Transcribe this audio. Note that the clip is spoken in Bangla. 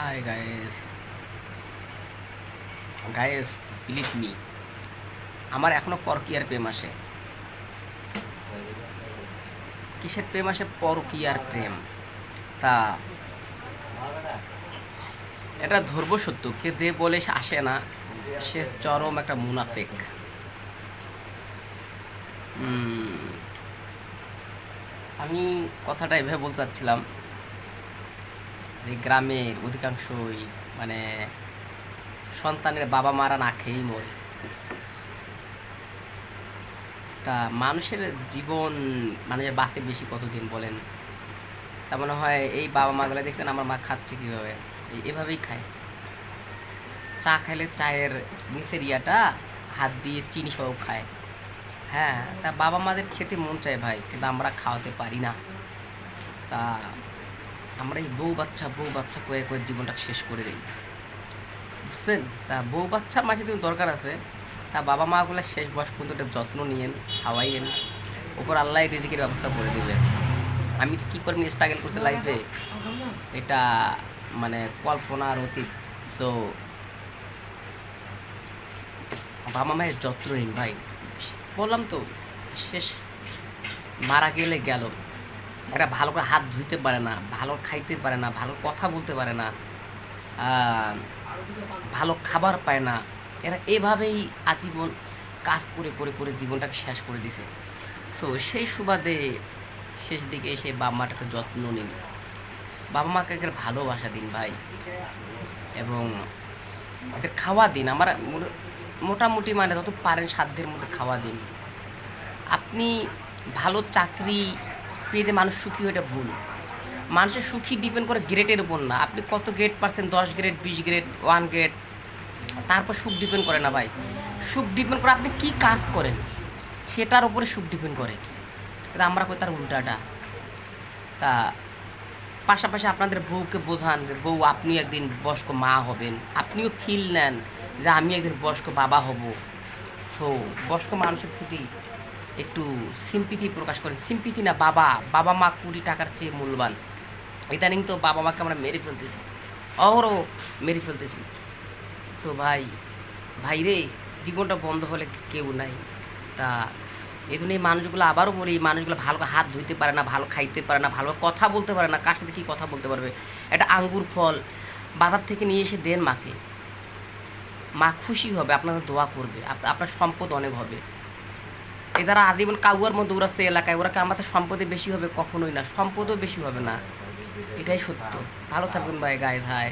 Hi guys guys believe me আমার এখনও পরকিয়ার প্রেম আসে। কিসের প্রেম আসে? পরকিয়ার প্রেম তা, এটা ধরবো সত্য। কে যে বলে আসে না, সে চরম একটা মুনাফেক। আমি কথাটা এভাবে বলতে চাচ্ছিলাম। এই গ্রামের অধিকাংশই মানে সন্তানের বাবা মারা না খেয়েই মরে। তা মানুষের জীবন মানে বাঁচে বেশি কতদিন বলেন? তা মনে হয় এই বাবা মাগুলো দেখছেন, আমার মা খাচ্ছে কীভাবে? এভাবেই খায়। চা খাইলে চায়ের নিচের ইয়াটা হাত দিয়ে চিনি সহ খায়। হ্যাঁ তা বাবা মাদের খেতে মন চায় ভাই, কিন্তু আমরা খাওয়াতে পারি না। তা আমরা এই বউ বাচ্চা বউ বাচ্চা কয়ে কয়ে জীবনটাকে শেষ করে দিই। বুঝছেন? তা বউ বাচ্চার মাঝে তুমি দরকার আছে। তা বাবা মাগুলো শেষ বয়স পর্যন্ত একটা যত্ন নিয়েন, খাওয়াইয়েন। ওপর আল্লাহ রিজিকের ব্যবস্থা করে দেবে আমি কী করে স্ট্রাগল করছি লাইফে এটা মানে কল্পনার অতীত। সো বাবা মায়ের যত্ন নিন ভাই। বললাম তো, শেষ মারা গেলে গেল। এরা ভালো করে হাত ধুইতে পারে না, ভালো খাইতে পারে না, ভালো কথা বলতে পারে না ভালো খাবার পায় না। এরা এভাবেই আজীবন কাজ করে করে করে জীবনটাকে শেষ করে দিছে। সো সেই সুবাদে শেষ দিকে এসে বাবা মাটাকে যত্ন নিন বাবা মাকে একটা ভালোবাসা দিন ভাই। এবং এদের খাওয়া দিন। আমার মোট- মোটামুটি মানে যত পারেন সাধ্যের মধ্যে খাওয়া দিন। আপনি ভালো চাকরি পেতে মানুষ সুখী হয়ে এটা ভুল। মানুষের সুখী ডিপেন্ড করে গ্রেডের উপর না। আপনি কত গ্রেড পাচ্ছেন দশ গ্রেড বিশ গ্রেড ওয়ান গ্রেড তারপর সুখ ডিপেন্ড করে না ভাই। সুখ ডিপেন্ড করে আপনি কি কাজ করেন? সেটার উপরে সুখ ডিপেন্ড করে। কিন্তু আমরা কই তার উল্টাটা। তা পাশাপাশি আপনাদের বউকে বোঝান যে, বউ, আপনি একদিন বয়স্ক মা হবেন। আপনিও ফিল নেন যে, আমি একদিন বয়স্ক বাবা হব। সো বয়স্ক মানুষের প্রতি একটু সিম্পিতি প্রকাশ করেন সিম্পিতি না, বাবা। বাবা মা কুড়ি টাকার চেয়ে মূল্যবান। ইদানিং তো বাবা মাকে আমরা মেরে ফেলতেছি। অহরহ মেরে ফেলতেছি। সো ভাই ভাই রে, জীবনটা বন্ধ হলে কেউ নাই। তা, এই জন্য এই মানুষগুলো আবারও বলি, এই মানুষগুলো ভালো করে হাত ধুইতে পারে না, ভালো খাইতে পারে না, ভালো কথা বলতে পারে না, কার সাথে কী কথা বলতে পারবে? একটা আঙ্গুর ফল বাজার থেকে নিয়ে এসে দেন মাকে। মা খুশি হবে আপনাদের দোয়া করবে। আপনার সম্পদ অনেক হবে। এ আদি আজীবন কাউয়ার মধ্যে সে এলাকায়, ওরা আমাদের সম্পদে বেশি হবে? কখনোই না। সম্পদও বেশি হবে না। এটাই সত্য। ভালো থাকুন ভাই গায়ে ভাই